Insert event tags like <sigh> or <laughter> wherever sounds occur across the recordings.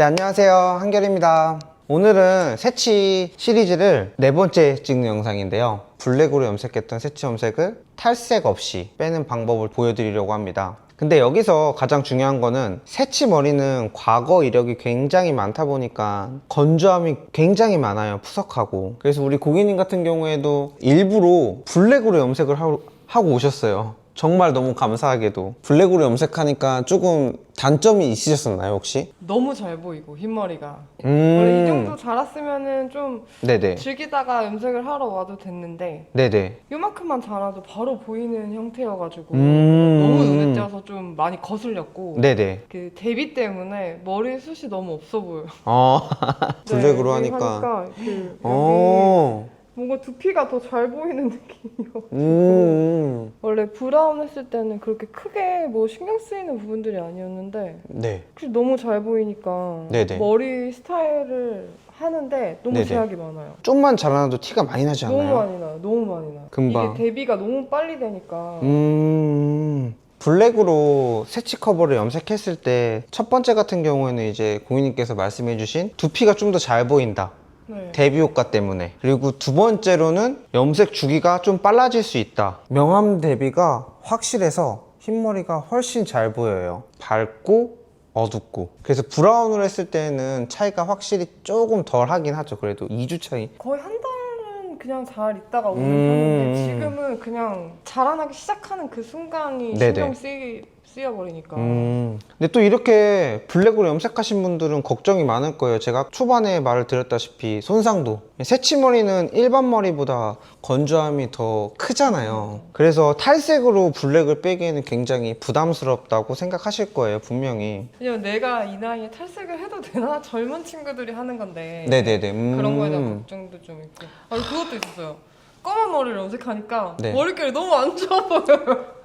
네, 안녕하세요. 한결입니다. 오늘은 새치 시리즈를 네 번째 찍는 영상인데요. 블랙으로 염색했던 새치 염색을 탈색 없이 빼는 방법을 보여드리려고 합니다. 근데 여기서 가장 중요한 거는 새치 머리는 과거 이력이 굉장히 많다 보니까 건조함이 굉장히 많아요. 푸석하고. 그래서 우리 고객님 같은 경우에도 일부러 블랙으로 염색을 하고, 오셨어요. 정말 너무 감사하게도. 블랙으로 염색하니까 조금 단점이 있으셨었나요, 혹시? 너무 잘 보이고 흰머리가 음. 원래 이 정도 자랐으면은 좀 네네. 즐기다가 염색을 하러 와도 됐는데 네네. 요만큼만 자라도 바로 보이는 형태여가지고 음. 너무 눈에 띄어서 좀 많이 거슬렸고 네네. 그 데뷔 때문에 머리 숱이 너무 없어 보여. 어. <laughs> 블랙으로 네, 하니까. 그 여기 어. 뭔가 두피가 더 잘 보이는 <laughs> 느낌이요. 음. 원래 브라운 했을 때는 그렇게 크게 뭐 신경 쓰이는 부분들이 아니었는데 네. 혹시 너무 잘 보이니까 네네. 머리 스타일을 하는데 너무 네네. 제약이 많아요. 좀만 자라나도 티가 많이 나지 너무 않나요? 많이 나요. 너무 많이 나요. 금방. 이게 데뷔가 너무 빨리 되니까 음. 블랙으로 새치 커버를 염색했을 때 첫 번째 같은 경우에는 이제 고객님께서 말씀해주신 두피가 좀 더 잘 보인다. 네. 대비 효과 때문에. 그리고 두 번째로는 염색 주기가 좀 빨라질 수 있다. 명암 대비가 확실해서 흰머리가 훨씬 잘 보여요. 밝고 어둡고. 그래서 브라운으로 했을 때는 차이가 확실히 조금 덜 하긴 하죠. 그래도 2주 차이. 거의 한 달은 그냥 잘 있다가 오는 음. 편인데 지금은 그냥 자라나기 시작하는 그 순간이 네네. 신경 쓰이, 쓰여버리니까 음. 근데 또 이렇게 블랙으로 염색하신 분들은 걱정이 많을 거예요. 제가 초반에 말을 드렸다시피 손상도. 새치머리는 일반 머리보다 건조함이 더 크잖아요. 그래서 탈색으로 블랙을 빼기에는 굉장히 부담스럽다고 생각하실 거예요, 분명히. 왜냐면 내가 이 나이에 탈색을 해도 되나? 젊은 친구들이 하는 건데 네네네. 음. 그런 거에 대한 걱정도 좀 있고 아 그것도 있었어요 검은 머리를 염색하니까 네. 머릿결이 너무 안 좋아 보여요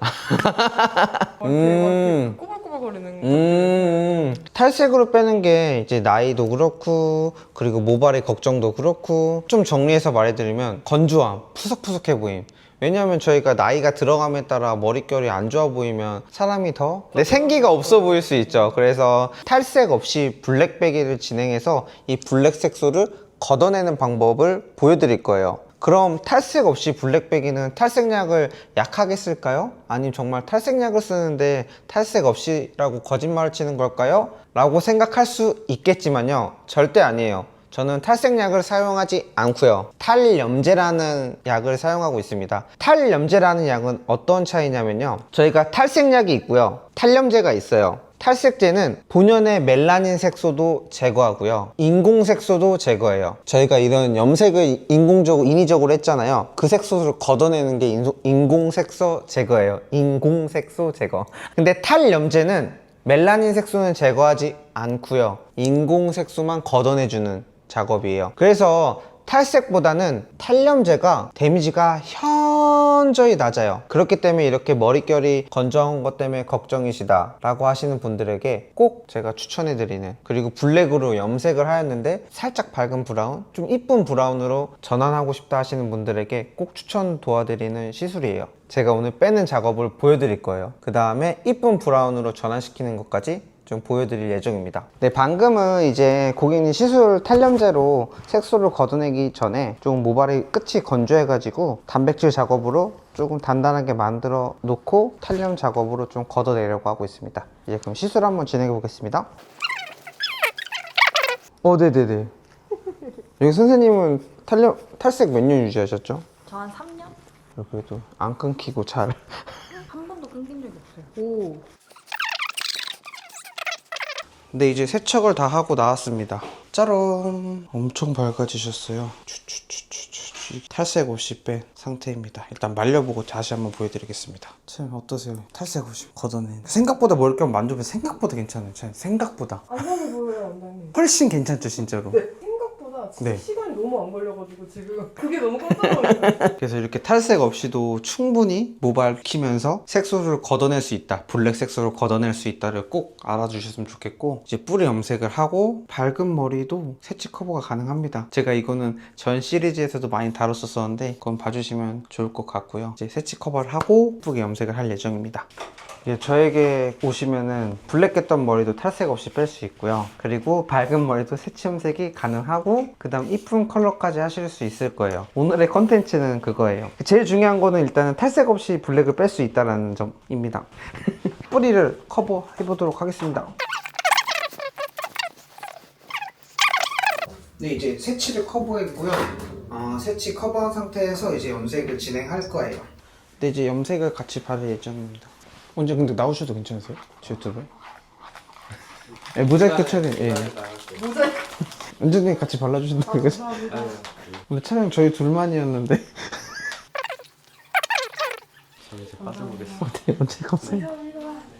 <laughs> 막 이렇게 음. 막 이렇게 꼬불꼬불거리는 거 음, 탈색으로 빼는 게 이제 나이도 그렇고, 그리고 모발의 걱정도 그렇고, 좀 정리해서 말해드리면, 건조함, 푸석푸석해 보임. 왜냐하면 저희가 나이가 들어감에 따라 머릿결이 안 좋아 보이면 사람이 더 내 생기가 없어 보일 수 있죠. 그래서 탈색 없이 블랙 빼기를 진행해서 이 블랙 색소를 걷어내는 방법을 보여드릴 거예요. 그럼 탈색 없이 블랙 빼기는 탈색약을 약하게 쓸까요? 아니면 정말 탈색약을 쓰는데 탈색 없이라고 거짓말을 치는 걸까요? 라고 생각할 수 있겠지만요. 절대 아니에요. 저는 탈색약을 사용하지 않고요. 탈염제라는 약을 사용하고 있습니다. 탈염제라는 약은 어떤 차이냐면요. 저희가 탈색약이 있고요. 탈염제가 있어요. 탈색제는 본연의 멜라닌 색소도 제거하고요. 인공 색소도 제거해요. 저희가 이런 염색을 인공적으로 인위적으로 했잖아요. 그 색소를 걷어내는 게 인공 색소 제거예요. 인공 색소 제거. 근데 탈염제는 멜라닌 색소는 제거하지 않고요. 인공 색소만 걷어내주는 작업이에요. 그래서 탈색보다는 탈염제가 데미지가 현저히 낮아요. 그렇기 때문에 이렇게 머릿결이 건조한 것 때문에 걱정이시다 라고 하시는 분들에게 꼭 제가 추천해드리는 그리고 블랙으로 염색을 하였는데 살짝 밝은 브라운, 좀 이쁜 브라운으로 전환하고 싶다 하시는 분들에게 꼭 추천 도와드리는 시술이에요. 제가 오늘 빼는 작업을 보여드릴 거예요. 그 다음에 이쁜 브라운으로 전환시키는 것까지 좀 보여드릴 예정입니다. 네, 방금은 이제 고객님 시술 탈염제로 색소를 걷어내기 전에 좀 모발이 끝이 건조해 가지고 단백질 작업으로 조금 단단하게 만들어 놓고 탈염 작업으로 좀 걷어내려고 하고 있습니다. 이제 그럼 시술 한번 진행해 보겠습니다. 어, 네네네. 여기 선생님은 탈염, 탈색 몇 년 유지하셨죠? 저 한 3년? 그래도 안 끊기고 잘. 한 번도 끊긴 적이 없어요. 오. 근데 이제 세척을 다 하고 나왔습니다. 짜란! 엄청 밝아지셨어요. 추추추추추. 탈색 없이 뺀 상태입니다. 일단 말려보고 다시 한번 보여드리겠습니다. 참 어떠세요? 탈색 없이 걷어낸. 생각보다 머릿결 만져보면 생각보다 괜찮아요. 참 생각보다. 안전해 보여요 원장님 훨씬 괜찮죠, 진짜로. 네, 생각보다 진짜 네. 시간이 너무 안 걸려가지고 지금 그게 너무 깜짝 놀랐어요 <laughs> 그래서 이렇게 탈색 없이도 충분히 모발 키면서 색소를 걷어낼 수 있다. 블랙 색소를 걷어낼 수 있다를 꼭 알아주셨으면 좋겠고 이제 뿌리 염색을 하고 밝은 머리도 새치 커버가 가능합니다. 제가 이거는 전 시리즈에서도 많이 다뤘었었는데 그건 봐주시면 좋을 것 같고요. 이제 새치 커버를 하고 예쁘게 염색을 할 예정입니다. 예, 저에게 오시면은 블랙했던 머리도 탈색 없이 뺄 수 있고요. 그리고 밝은 머리도 염색이 가능하고 그다음 이쁜 컬러까지 하실 수 있을 거예요. 오늘의 컨텐츠는 그거예요. 제일 중요한 거는 일단은 탈색 없이 블랙을 뺄 수 있다는 점입니다. <laughs> 뿌리를 커버해 보도록 하겠습니다. 네, 이제 새치를 커버했고요. 어, 새치 커버한 상태에서 이제 염색을 진행할 거예요. 네, 이제 염색을 같이 바를 예정입니다. 언제 근데 나오셔도 괜찮으세요? 제 유튜브에? 네, 모자이크 처리, 예. 모자이크. 언제든 같이 발라주신다고 그래서. 감사합니다. 원래 촬영 저희 둘만이었는데. 네, 언제 감사해요. 감사합니다.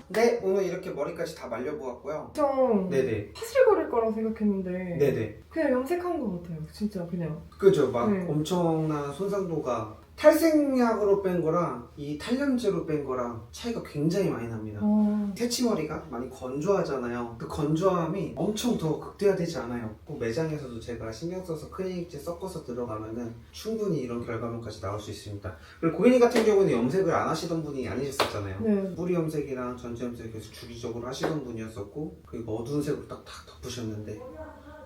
네, 오늘 이렇게 머리까지 다 말려보았고요. 좀 네네. 파슬거릴 거라 생각했는데 네네. 그냥 염색한 것 같아요. 진짜 그냥. 그죠. 막 네. 엄청난 손상도가 탈색약으로 뺀 거랑 이 탈염제로 뺀 거랑 차이가 굉장히 많이 납니다. 어. 새치머리가 많이 건조하잖아요. 그 건조함이 엄청 더 극대화되지 않아요. 꼭 매장에서도 제가 신경 써서 클리닉제 섞어서 들어가면은 충분히 이런 결과물까지 나올 수 있습니다. 그리고 고객님 같은 경우는 염색을 안 하시던 분이 아니셨었잖아요. 네. 뿌리 염색이랑 전체 염색 계속 주기적으로 하시던 분이었었고 그리고 어두운 색으로 딱딱 덮으셨는데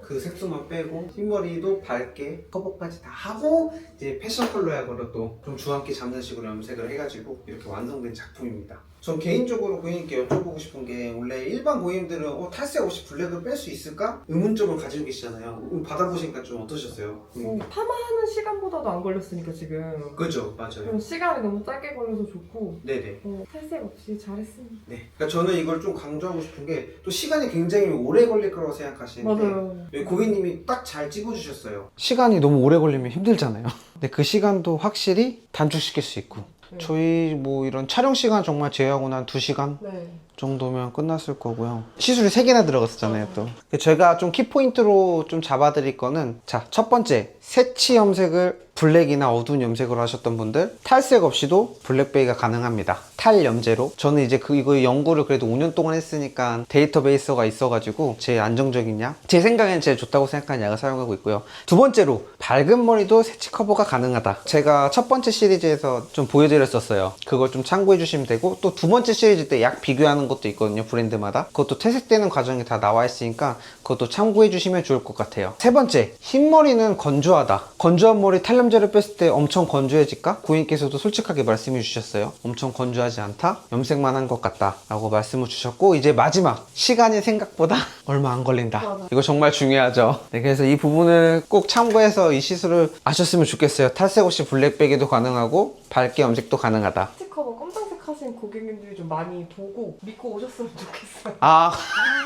그 색소만 빼고 흰머리도 밝게 커버까지 다 하고 이제 패션 컬러 약으로 또 좀 주황기 잡는 식으로 염색을 해가지고 이렇게 완성된 작품입니다. 전 개인적으로 고객님께 여쭤보고 싶은 게 원래 일반 고객님들은 어, 탈색 없이 블랙을 뺄 수 있을까? 의문점을 가지고 계시잖아요. 음, 받아보시니까 좀 어떠셨어요? 어, 고객님? 파마하는 시간보다도 안 걸렸으니까 지금. 그죠, 맞아요. 시간이 너무 짧게 걸려서 좋고 네네. 어, 탈색 없이 잘했습니다. 네. 그러니까 저는 이걸 좀 강조하고 싶은 게 또 시간이 굉장히 오래 걸릴 거라고 생각하시는데 맞아요. 네, 고객님이 딱잘 찝어주셨어요. 시간이 너무 오래 걸리면 힘들잖아요. 근데 그 시간도 확실히 단축시킬 수 있고. 네. 저희 뭐 이런 촬영 시간 정말 제외하고는 한 2시간 네. 정도면 끝났을 거고요. 시술이 3개나 들어갔었잖아요, 또. 제가 좀 키포인트로 좀 잡아드릴 거는 자, 첫 번째. 새치 염색을 블랙이나 어두운 염색으로 하셨던 분들 탈색 없이도 블랙베이가 가능합니다. 탈염제로. 저는 이제 그 이거 연구를 그래도 5년 동안 했으니까 데이터베이스가 있어가지고 제일 안정적인 약, 제 생각에는 제일 좋다고 생각하는 약을 사용하고 있고요. 두 번째로 밝은 머리도 새치 커버가 가능하다. 제가 첫 번째 시리즈에서 좀 보여드렸었어요. 그걸 좀 참고해 주시면 되고 또 두 번째 시리즈 때 약 비교하는 것도 있거든요. 브랜드마다. 그것도 퇴색되는 과정이 다 나와 있으니까 그것도 참고해 주시면 좋을 것 같아요. 세 번째, 흰머리는 건조하다. 건조한 머리 탈염제를 뺐을 때 엄청 건조해질까? 고객님께서도 솔직하게 말씀해 주셨어요. 엄청 건조하지 않다? 염색만 한 것 같다. 라고 말씀을 주셨고, 이제 마지막. 시간이 생각보다 <laughs> 얼마 안 걸린다. 이거 정말 중요하죠. 네, 그래서 이 부분을 꼭 참고해서 이 시술을 아셨으면 좋겠어요. 탈색 없이 블랙백에도 가능하고, 밝게 염색도 가능하다. 스티커가 검정색 하신 고객님들이 좀 많이 보고 믿고 오셨으면 좋겠어요. 아,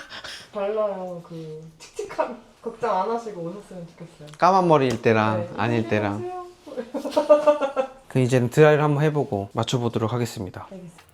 <laughs> 달라요. 그 칙칙함 걱정 안 하시고 오셨으면 좋겠어요. 까만 머리일 때랑 네. 아닐 때랑. 안녕하세요. 그 이제는 드라이를 한번 해보고 맞춰보도록 하겠습니다. 알겠습니다.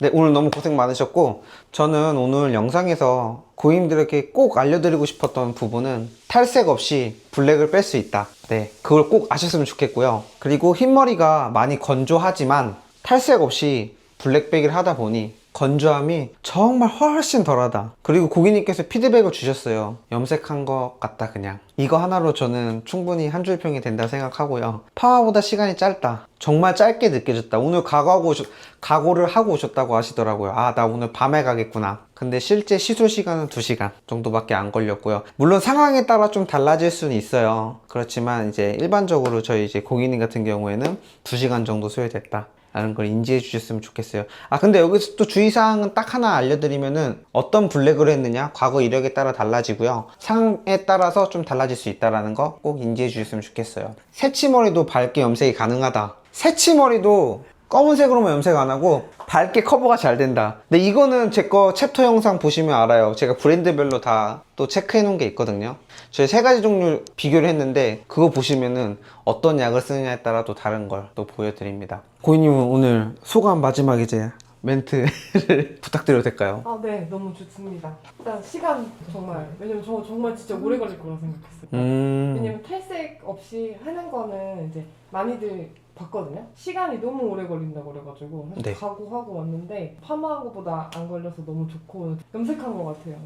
네, 오늘 너무 고생 많으셨고, 저는 오늘 영상에서 고객님들에게 꼭 알려드리고 싶었던 부분은 탈색 없이 블랙을 뺄 수 있다. 네, 그걸 꼭 아셨으면 좋겠고요. 그리고 흰머리가 많이 건조하지만 탈색 없이 블랙백을 하다 보니 건조함이 정말 훨씬 덜하다. 그리고 고객님께서 피드백을 주셨어요. 염색한 것 같다, 그냥. 이거 하나로 저는 충분히 한 줄 평이 된다 생각하고요. 파마보다 시간이 짧다. 정말 짧게 느껴졌다. 오늘 각오하고 오셨, 각오를 하고 오셨다고 하시더라고요. 아, 나 오늘 밤에 가겠구나. 근데 실제 시술 시간은 2시간 정도밖에 안 걸렸고요. 물론 상황에 따라 좀 달라질 수는 있어요. 그렇지만 이제 일반적으로 저희 이제 고객님 같은 경우에는 2시간 정도 소요됐다. 라는 걸 인지해 주셨으면 좋겠어요. 아, 근데 여기서 또 주의사항은 딱 하나 알려드리면은 어떤 블랙으로 했느냐, 과거 이력에 따라 달라지고요. 상황에 따라서 좀 달라질 수 있다라는 거 꼭 인지해 주셨으면 좋겠어요. 새치머리도 밝게 염색이 가능하다. 새치머리도 검은색으로만 염색 안 하고 밝게 커버가 잘 된다. 근데 이거는 제 거 챕터 영상 보시면 알아요. 제가 브랜드별로 다 또 체크해 놓은 게 있거든요. 저희 세 가지 종류 비교를 했는데 그거 보시면은 어떤 약을 쓰느냐에 따라 또 다른 걸 또 보여드립니다. 고객님은 오늘 소감 마지막 이제 멘트를 <laughs> 부탁드려도 될까요? 아, 네, 너무 좋습니다. 일단 시간 정말 왜냐면 저 정말 진짜 오래 걸릴 거라 생각했어요. 음, 왜냐면 탈색 없이 하는 거는 이제 많이들 봤거든요. 시간이 너무 오래 걸린다고 그래가지고 네. 각오하고 왔는데 파마한 것보다 안 걸려서 너무 좋고 염색한 것 같아요.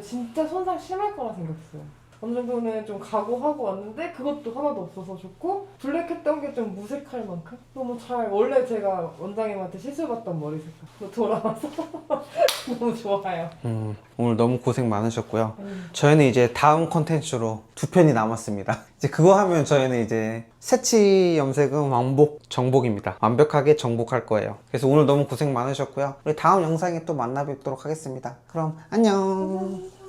진짜 손상 심할 거라 생각했어요. 어느 정도는 좀 각오하고 왔는데 그것도 하나도 없어서 좋고 블랙했던 게 좀 무색할 만큼 너무 잘 원래 제가 원장님한테 시술받던 머리 색깔 돌아와서 <laughs> 너무 좋아요. 음, 오늘 너무 고생 많으셨고요. 음. 저희는 이제 다음 콘텐츠로 두 편이 남았습니다. <laughs> 이제 그거 하면 저희는 이제 새치 염색은 왕복 정복입니다. 완벽하게 정복할 거예요. 그래서 오늘 너무 고생 많으셨고요. 우리 다음 영상에 또 만나 뵙도록 하겠습니다. 그럼 안녕.